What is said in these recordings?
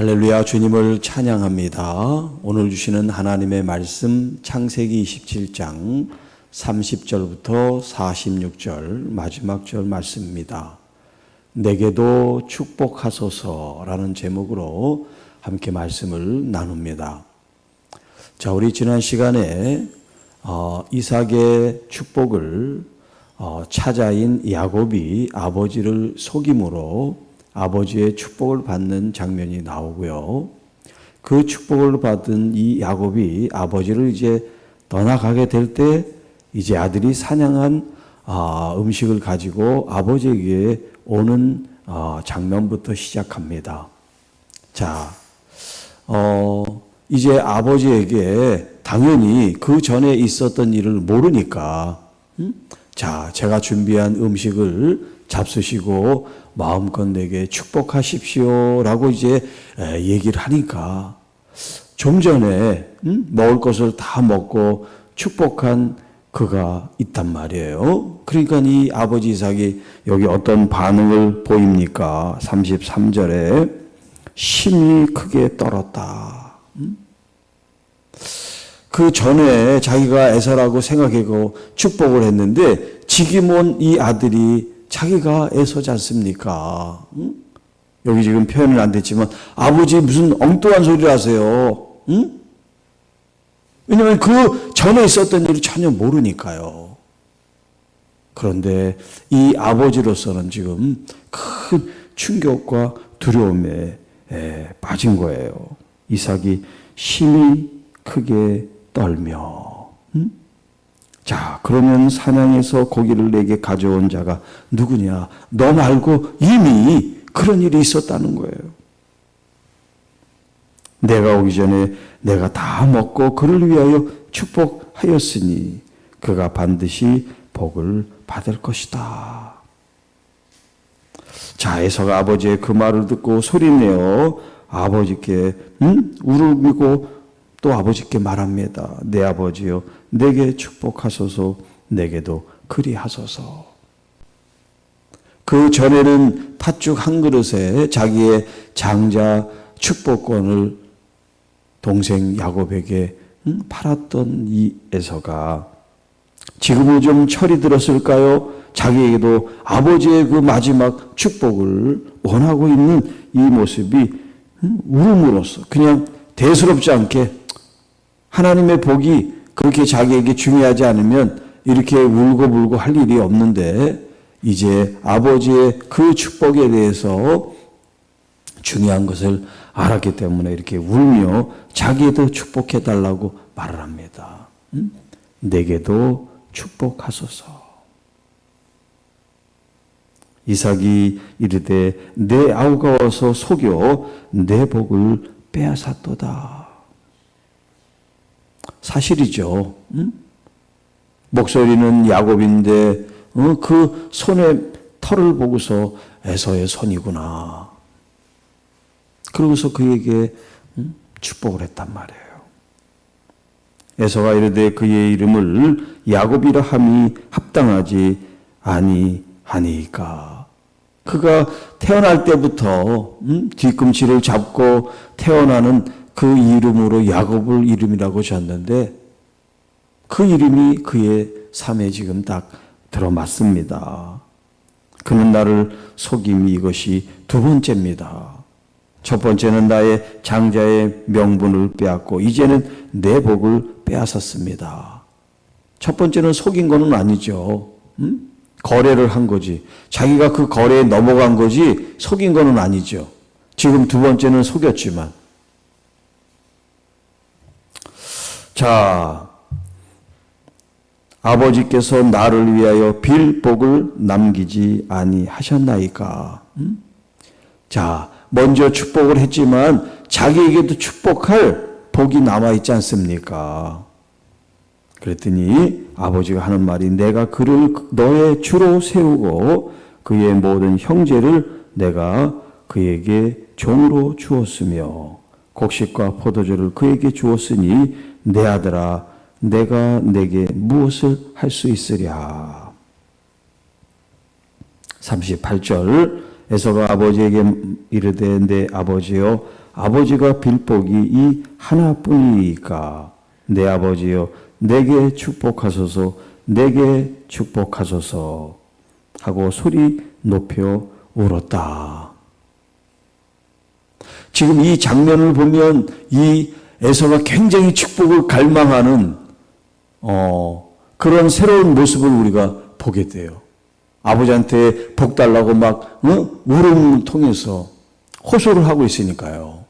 할렐루야 주님을 찬양합니다. 오늘 주시는 하나님의 말씀 창세기 27장 30절부터 46절 마지막 절 말씀입니다. 내게도 축복하소서라는 제목으로 함께 말씀을 나눕니다. 자, 우리 지난 시간에 어, 이삭의 축복을 어, 차자인 야곱이 아버지를 속임으로 아버지의 축복을 받는 장면이 나오고요. 그 축복을 받은 이 야곱이 아버지를 이제 떠나가게 될 때 이제 아들이 사냥한 아, 음식을 가지고 아버지에게 오는 아, 장면부터 시작합니다. 자, 어, 이제 아버지에게 당연히 그 전에 있었던 일을 모르니까, 음? 자, 제가 준비한 음식을 잡수시고 마음껏 내게 축복하십시오 라고 이제 에, 얘기를 하니까 좀 전에 음? 먹을 것을 다 먹고 축복한 그가 있단 말이에요. 그러니까 이 아버지 이삭이 여기 어떤 반응을 보입니까? 33절에 심히 크게 떨었다. 음? 그 전에 자기가 애서라고 생각하고 축복을 했는데 온이 아들이 자기가 애서지 않습니까? 응? 여기 지금 표현은 안 됐지만 아버지 무슨 엉뚱한 소리를 하세요. 응? 왜냐하면 그 전에 있었던 일을 전혀 모르니까요. 그런데 이 아버지로서는 지금 큰 충격과 두려움에 에, 빠진 거예요. 이삭이 심히 크게 떨며 응? 자, 그러면 사냥에서 고기를 내게 가져온 자가 누구냐? 너 말고 이미 그런 일이 있었다는 거예요. 내가 오기 전에 내가 다 먹고 그를 위하여 축복하였으니 그가 반드시 복을 받을 것이다. 자, 에서가 아버지의 그 말을 듣고 소리내어 아버지께 음? 울음이고 또 아버지께 말합니다. 내 아버지여, 내게 축복하소서, 내게도 그리하소서. 그 전에는 팥죽 한 그릇에 자기의 장자 축복권을 동생 야곱에게 팔았던 이 에서가 지금은 좀 철이 들었을까요? 자기에게도 아버지의 그 마지막 축복을 원하고 있는 이 모습이 울음으로써 그냥 대수롭지 않게 하나님의 복이 그렇게 자기에게 중요하지 않으면 이렇게 울고불고 할 일이 없는데 이제 아버지의 그 축복에 대해서 중요한 것을 알았기 때문에 이렇게 울며 자기에도 축복해 달라고 말을 합니다. 음? 내게도 축복하소서. 이삭이 이르되 내 아우가 와서 속여 내 복을 빼앗았도다. 사실이죠. 응? 목소리는 야곱인데 어, 그 손의 털을 보고서 에서의 손이구나. 그러고서 그에게 응? 축복을 했단 말이에요. 에서가 이르되 그의 이름을 야곱이라 함이 합당하지 아니하니까. 그가 태어날 때부터 응? 뒤꿈치를 잡고 태어나는 그 이름으로 야곱을 이름이라고 졌는데 그 이름이 그의 삶에 지금 딱 들어맞습니다. 그는 나를 속임이 이것이 두 번째입니다. 첫 번째는 나의 장자의 명분을 빼앗고 이제는 내 복을 빼앗았습니다. 첫 번째는 속인 거는 아니죠. 음? 거래를 한 거지. 자기가 그 거래에 넘어간 거지 속인 거는 아니죠. 지금 두 번째는 속였지만 자, 아버지께서 나를 위하여 빌 복을 남기지 아니하셨나이까. 음? 자, 먼저 축복을 했지만 자기에게도 축복할 복이 남아 있지 않습니까? 그랬더니 아버지가 하는 말이 내가 그를 너의 주로 세우고 그의 모든 형제를 내가 그에게 종으로 주었으며 곡식과 포도주를 그에게 주었으니 내 아들아, 내가 내게 무엇을 할 수 있으랴. 38절 에서가 아버지에게 이르되 내 아버지여 아버지가 빌 복이 이 하나뿐이니까 내 아버지여 내게 축복하소서 내게 축복하소서 하고 소리 높여 울었다. 지금 이 장면을 보면 이 에서가 굉장히 축복을 갈망하는 어, 그런 새로운 모습을 우리가 보게 돼요. 아버지한테 복 달라고 막 어? 울음을 통해서 호소를 하고 있으니까요.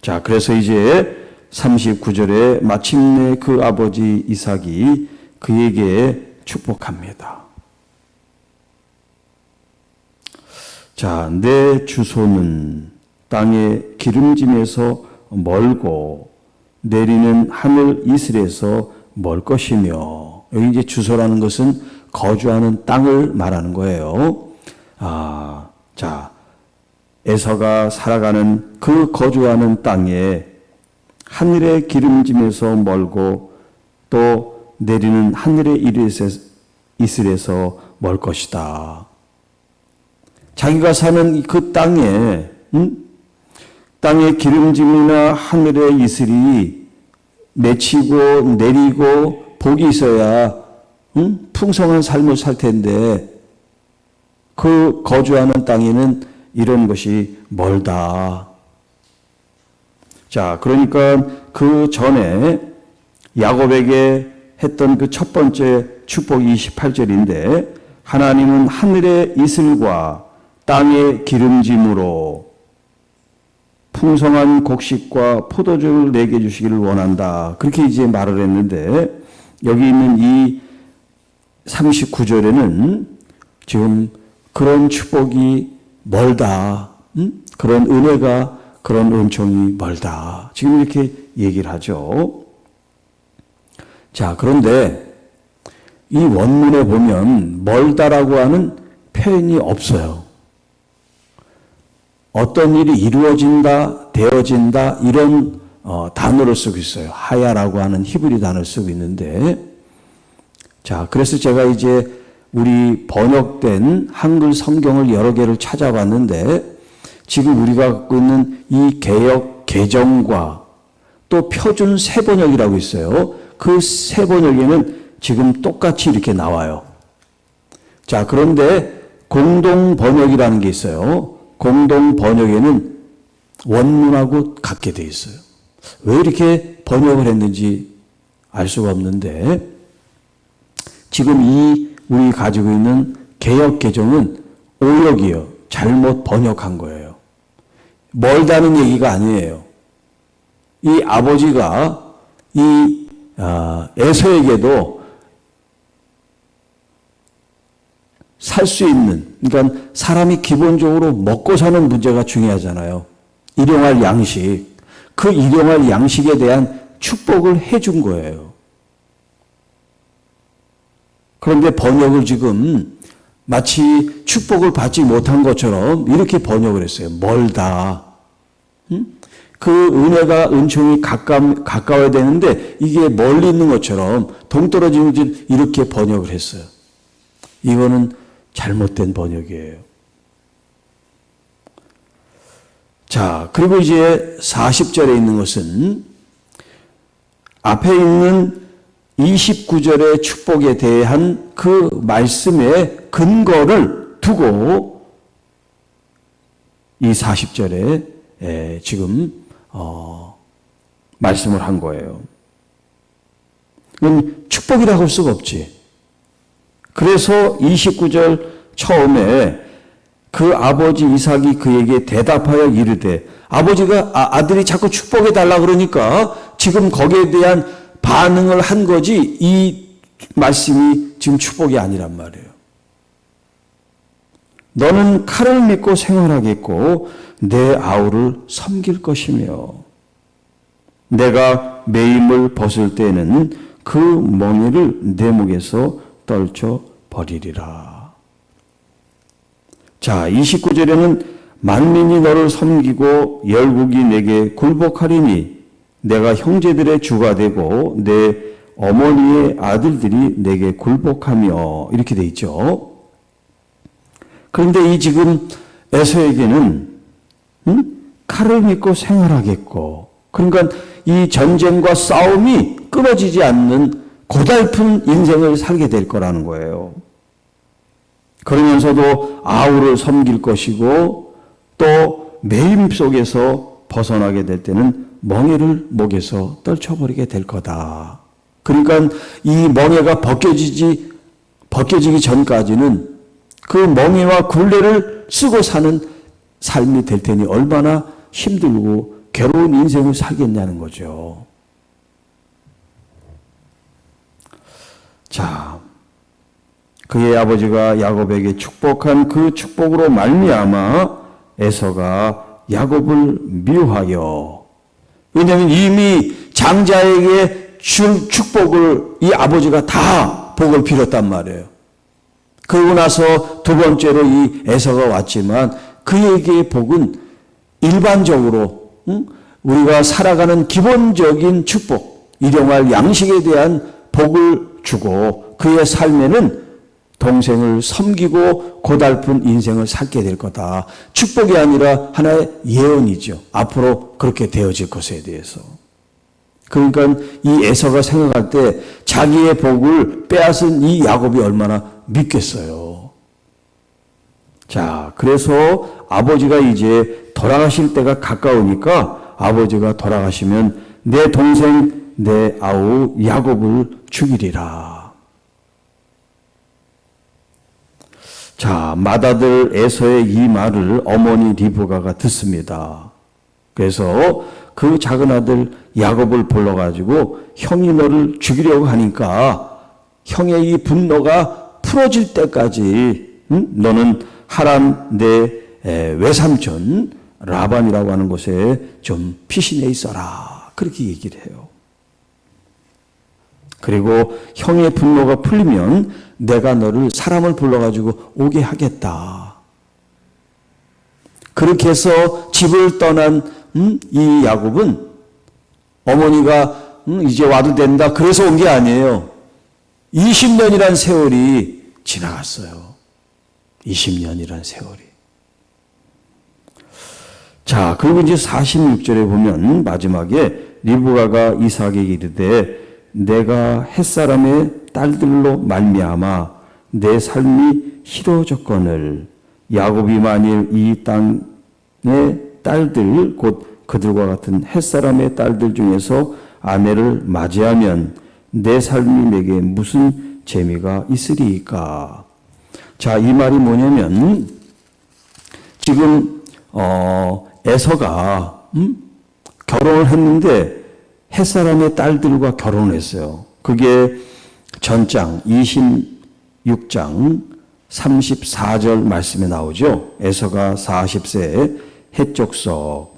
자, 그래서 이제 39절에 마침내 그 아버지 이삭이 그에게 축복합니다. 자, 내 주소는 땅의 기름짐에서 멀고 내리는 하늘 이슬에서 멀 것이며 여기 이제 주소라는 것은 거주하는 땅을 말하는 거예요. 아, 자, 에서가 살아가는 그 거주하는 땅에 하늘의 기름짐에서 멀고 또 내리는 하늘의 이슬에서 멀 것이다. 자기가 사는 그 땅에 음? 땅의 기름짐이나 하늘의 이슬이 맺히고 내리고 복이 있어야 음? 풍성한 삶을 살 텐데 그 거주하는 땅에는 이런 것이 멀다. 자, 그러니까 그 전에 야곱에게 했던 그 첫 번째 축복이 28절인데 하나님은 하늘의 이슬과 땅의 기름짐으로 풍성한 곡식과 포도주를 내게 주시기를 원한다. 그렇게 이제 말을 했는데 여기 있는 이 39절에는 지금 그런 축복이 멀다. 음? 그런 은혜가 그런 은총이 멀다. 지금 이렇게 얘기를 하죠. 자, 그런데 이 원문에 보면 멀다라고 하는 표현이 없어요. 어떤 일이 이루어진다, 되어진다, 이런 어, 단어를 쓰고 있어요. 하야라고 하는 히브리 단어를 쓰고 있는데, 자, 그래서 제가 이제 우리 번역된 한글 성경을 여러 개를 찾아봤는데, 지금 우리가 갖고 있는 이 개역 개정과 또 표준 세 번역이라고 있어요. 그 세 번역에는 지금 똑같이 이렇게 나와요. 자, 그런데 공동 번역이라는 게 있어요. 공동 번역에는 원문하고 같게 돼 있어요. 왜 이렇게 번역을 했는지 알 수가 없는데 지금 이 우리 가지고 있는 개혁 개정은 오역이요. 잘못 번역한 거예요. 멀다는 얘기가 아니에요. 이 아버지가 이 아, 에서에게도 살 수 있는, 그러니까 사람이 기본적으로 먹고 사는 문제가 중요하잖아요. 일용할 양식. 그 일용할 양식에 대한 축복을 해준 거예요. 그런데 번역을 지금 마치 축복을 받지 못한 것처럼 이렇게 번역을 했어요. 멀다. 그 은혜가 은총이 가까, 가까워야 되는데 이게 멀리 있는 것처럼 동떨어지는 이렇게 번역을 했어요. 이거는 잘못된 번역이에요. 자, 그리고 이제 40절에 있는 것은 앞에 있는 29절의 축복에 대한 그 말씀의 근거를 두고 이 40절에 지금 어, 말씀을 한 거예요. 축복이라고 할 수가 없지. 그래서 29절 처음에 그 아버지 이삭이 그에게 대답하여 이르되 아버지가 아, 들이 자꾸 축복해 달라 그러니까 지금 거기에 대한 반응을 한 거지 이 말씀이 지금 축복이 아니란 말이에요. 너는 칼을 믿고 생활하겠고 내 아우를 섬길 것이며 내가 매임을 벗을 때는 그 멍에를 내 목에서 떨쳐 버리리라. 자, 29절에는 만민이 너를 섬기고 열국이 내게 굴복하리니 내가 형제들의 주가 되고 내 어머니의 아들들이 내게 굴복하며 이렇게 돼 있죠. 그런데 이 지금 에서에게는 응? 칼을 믿고 생활하겠고 그러니까 이 전쟁과 싸움이 끊어지지 않는 고달픈 인생을 살게 될 거라는 거예요. 그러면서도 아우를 섬길 것이고 또 매임 속에서 벗어나게 될 때는 멍에를 목에서 떨쳐버리게 될 거다. 그러니까 이 멍에가 벗겨지지 벗겨지기 전까지는 그 멍에와 굴레를 쓰고 사는 삶이 될 테니 얼마나 힘들고 괴로운 인생을 살겠냐는 거죠. 자, 그의 아버지가 야곱에게 축복한 그 축복으로 말미암아 에서가 야곱을 미워하여 왜냐하면 이미 장자에게 줄 축복을 이 아버지가 다 복을 빌었단 말이에요. 그러고 나서 두 번째로 이 에서가 왔지만 그에게의 복은 일반적으로 응? 우리가 살아가는 기본적인 축복, 일용할 양식에 대한 복을 주고 그의 삶에는 동생을 섬기고 고달픈 인생을 살게 될 거다. 축복이 아니라 하나의 예언이죠. 앞으로 그렇게 되어질 것에 대해서. 그러니까 이 에서가 생각할 때 자기의 복을 빼앗은 이 야곱이 얼마나 믿겠어요. 자, 그래서 아버지가 이제 돌아가실 때가 가까우니까 아버지가 돌아가시면 내 동생 내 아우 야곱을 죽이리라. 자, 맏아들 에서의 이 말을 어머니 리브가가 듣습니다. 그래서 그 작은 아들 야곱을 불러가지고 형이 너를 죽이려고 하니까 형의 이 분노가 풀어질 때까지 응? 너는 하란 내 외삼촌 라반이라고 하는 곳에 좀 피신해 있어라. 그렇게 얘기를 해요. 그리고 형의 분노가 풀리면 내가 너를 사람을 불러가지고 오게 하겠다. 그렇게 해서 집을 떠난 음, 이 야곱은 어머니가 음, 이제 와도 된다. 그래서 온 게 아니에요. 20년이란 세월이 지나갔어요. 20년이란 세월이. 자, 그리고 이제 46절에 보면 마지막에 리브가가 이삭에게 이르되 내가 햇사람의 딸들로 말미암아 내 삶이 희로졌거늘 야곱이 만일 이 땅의 딸들 곧 그들과 같은 햇사람의 딸들 중에서 아내를 맞이하면 내 삶이 내게 무슨 재미가 있으리까? 자, 이 말이 뭐냐면 지금 어 에서가 음? 결혼을 했는데 햇사람의 딸들과 결혼을 했어요. 그게 전장 26장 34절 말씀에 나오죠. 에서가 40세 해족속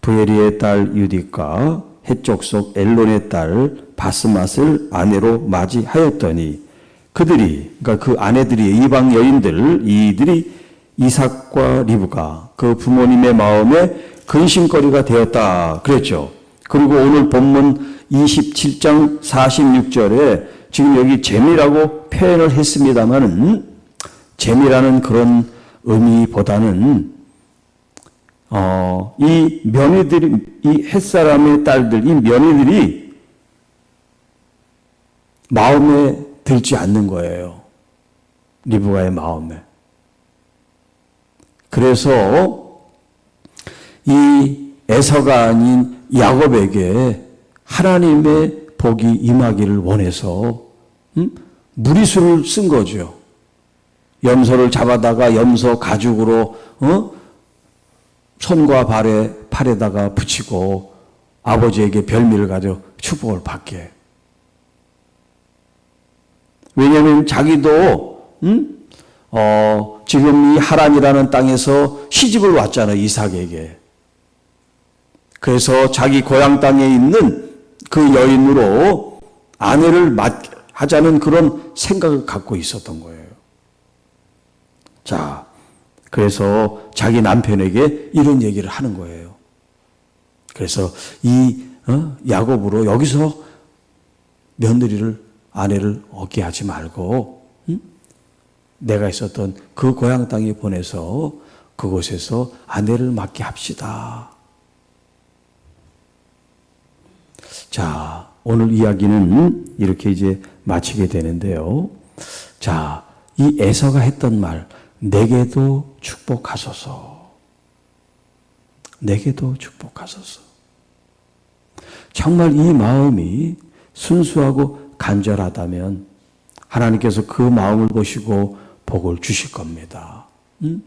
부에리의 딸 유디과 해족속 엘론의 딸 바스맛을 아내로 맞이하였더니 그들이 그러니까 그 아내들이 이방 여인들 이들이 이삭과 리브가 그 부모님의 마음에 근심거리가 되었다 그랬죠. 그리고 오늘 본문 27장 46절에 지금 여기 재미라고 표현을 했습니다만은 재미라는 그런 의미보다는 어, 이 며느들이 이 햇사람의 딸들 이 며느들이 마음에 들지 않는 거예요. 리브가의 마음에. 그래서 이 에서가 아닌 야곱에게 하나님의 복이 임하기를 원해서 음? 무리수를 쓴 거죠. 염소를 잡아다가 염소 가죽으로 어? 손과 발에 팔에다가 붙이고 아버지에게 별미를 가져 축복을 받게. 왜냐하면 자기도 음? 어, 지금 이 하란이라는 땅에서 시집을 왔잖아요 이삭에게. 그래서 자기 고향 땅에 있는 그 여인으로 아내를 맞 하자는 그런 생각을 갖고 있었던 거예요. 자, 그래서 자기 남편에게 이런 얘기를 하는 거예요. 그래서 이 어? 야곱으로 여기서 며느리를 아내를 얻게 하지 말고 응? 내가 있었던 그 고향 땅에 보내서 그곳에서 아내를 맡게 합시다. 자, 오늘 이야기는 이렇게 이제 마치게 되는데요. 자, 이 에서가 했던 말, 내게도 축복하소서. 내게도 축복하소서. 정말 이 마음이 순수하고 간절하다면 하나님께서 그 마음을 보시고 복을 주실 겁니다. 음?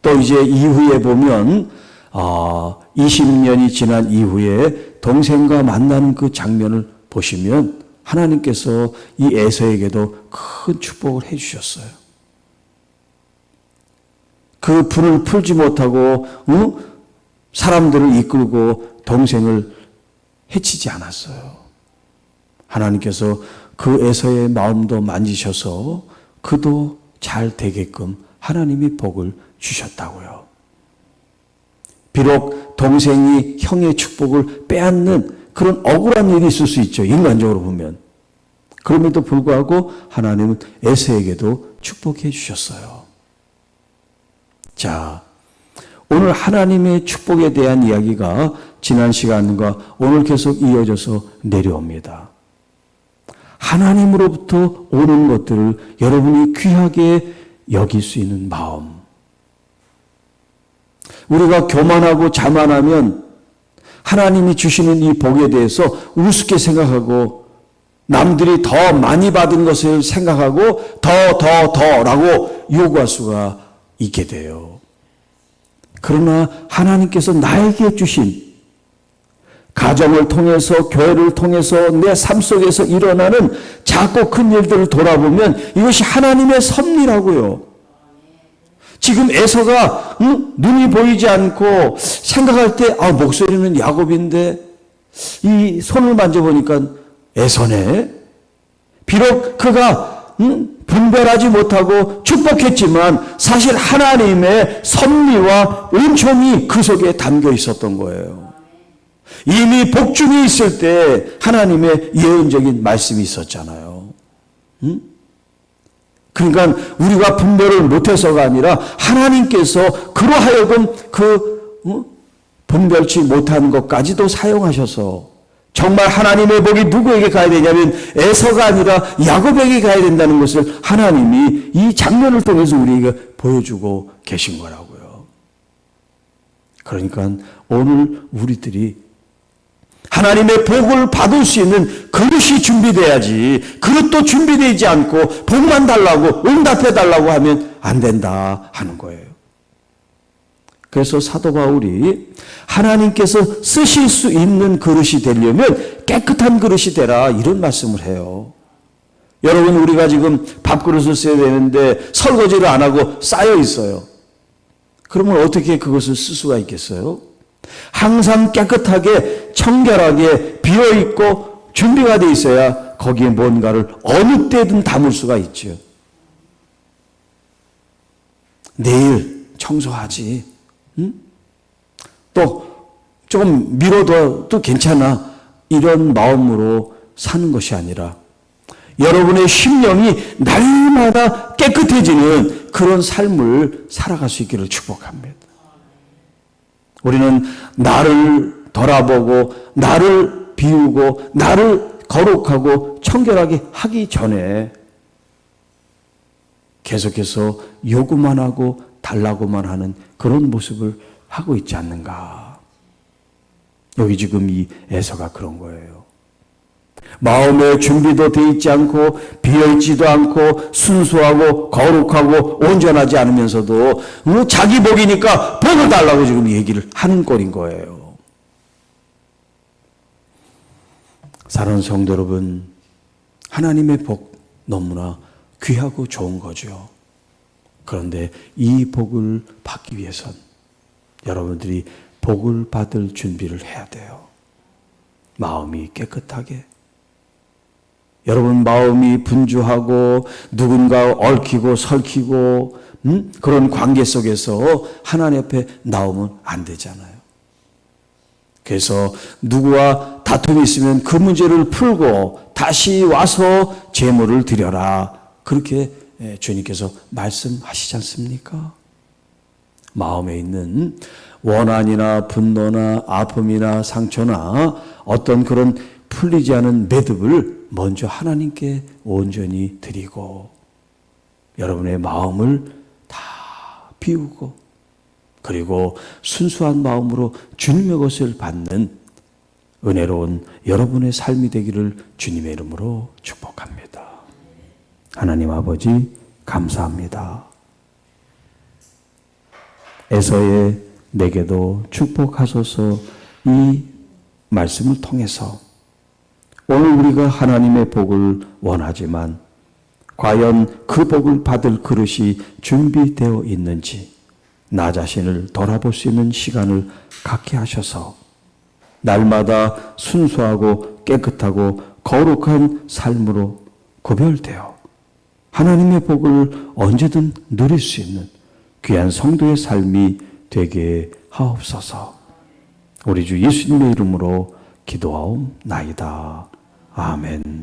또 이제 이후에 보면 어, 20년이 지난 이후에 동생과 만나는 그 장면을 보시면 하나님께서 이 에서에게도 큰 축복을 해 주셨어요. 그 불을 풀지 못하고 어? 사람들을 이끌고 동생을 해치지 않았어요. 하나님께서 그 에서의 마음도 만지셔서 그도 잘 되게끔 하나님이 복을 주셨다고요. 비록 동생이 형의 축복을 빼앗는 그런 억울한 일이 있을 수 있죠. 인간적으로 보면. 그럼에도 불구하고 하나님은 에서에게도 축복해 주셨어요. 자, 오늘 하나님의 축복에 대한 이야기가 지난 시간과 오늘 계속 이어져서 내려옵니다. 하나님으로부터 오는 것들을 여러분이 귀하게 여길 수 있는 마음. 우리가 교만하고 자만하면 하나님이 주시는 이 복에 대해서 우습게 생각하고 남들이 더 많이 받은 것을 생각하고 더, 더, 더 라고 요구할 수가 있게 돼요. 그러나 하나님께서 나에게 주신 가정을 통해서 교회를 통해서 내 삶 속에서 일어나는 작고 큰 일들을 돌아보면 이것이 하나님의 섭리라고요. 지금 에서가 응? 눈이 보이지 않고 생각할 때 아, 목소리는 야곱인데 이 손을 만져보니까 에서네. 비록 그가 응? 분별하지 못하고 축복했지만 사실 하나님의 섭리와 은총이 그 속에 담겨 있었던 거예요. 이미 복중에 있을 때 하나님의 예언적인 말씀이 있었잖아요. 응? 그러니까 우리가 분별을 못해서가 아니라 하나님께서 그러하여금 그 어? 분별치 못한 것까지도 사용하셔서 정말 하나님의 복이 누구에게 가야 되냐면 에서가 아니라 야곱에게 가야 된다는 것을 하나님이 이 장면을 통해서 우리에게 보여주고 계신 거라고요. 그러니까 오늘 우리들이 하나님의 복을 받을 수 있는 그릇이 준비돼야지 그릇도 준비되지 않고 복만 달라고 응답해 달라고 하면 안 된다 하는 거예요. 그래서 사도 바울이 하나님께서 쓰실 수 있는 그릇이 되려면 깨끗한 그릇이 되라 이런 말씀을 해요. 여러분 우리가 지금 밥그릇을 써야 되는데 설거지를 안 하고 쌓여 있어요. 그러면 어떻게 그것을 쓸 수가 있겠어요? 항상 깨끗하게 청결하게 비어 있고 준비가 돼 있어야 거기에 뭔가를 어느 때든 담을 수가 있죠. 내일 청소하지. 응? 또 조금 미뤄둬도 괜찮아. 이런 마음으로 사는 것이 아니라 여러분의 심령이 날마다 깨끗해지는 그런 삶을 살아갈 수 있기를 축복합니다. 우리는 나를 돌아보고 나를 비우고 나를 거룩하고 청결하게 하기 전에 계속해서 요구만 하고 달라고만 하는 그런 모습을 하고 있지 않는가. 여기 지금 이 에서가 그런 거예요. 마음의 준비도 돼 있지 않고 비어있지도 않고 순수하고 거룩하고 온전하지 않으면서도 뭐 자기 복이니까 복을 달라고 지금 얘기를 하는 꼴인 거예요. 사랑하는 성도 여러분, 하나님의 복 너무나 귀하고 좋은 거죠. 그런데 이 복을 받기 위해선 여러분들이 복을 받을 준비를 해야 돼요. 마음이 깨끗하게, 여러분 마음이 분주하고 누군가 얽히고 설키고 음? 그런 관계 속에서 하나님 앞에 나오면 안 되잖아요. 그래서 누구와 다툼이 있으면 그 문제를 풀고 다시 와서 제물을 드려라. 그렇게 주님께서 말씀하시지 않습니까? 마음에 있는 원한이나 분노나 아픔이나 상처나 어떤 그런 풀리지 않은 매듭을 먼저 하나님께 온전히 드리고 여러분의 마음을 다 비우고 그리고 순수한 마음으로 주님의 것을 받는 은혜로운 여러분의 삶이 되기를 주님의 이름으로 축복합니다. 하나님 아버지 감사합니다. 에서의 내게도 축복하소서 이 말씀을 통해서 오늘 우리가 하나님의 복을 원하지만 과연 그 복을 받을 그릇이 준비되어 있는지 나 자신을 돌아볼 수 있는 시간을 갖게 하셔서 날마다 순수하고 깨끗하고 거룩한 삶으로 구별되어 하나님의 복을 언제든 누릴 수 있는 귀한 성도의 삶이 되게 하옵소서. 우리 주 예수님의 이름으로 기도하옵나이다. 아멘.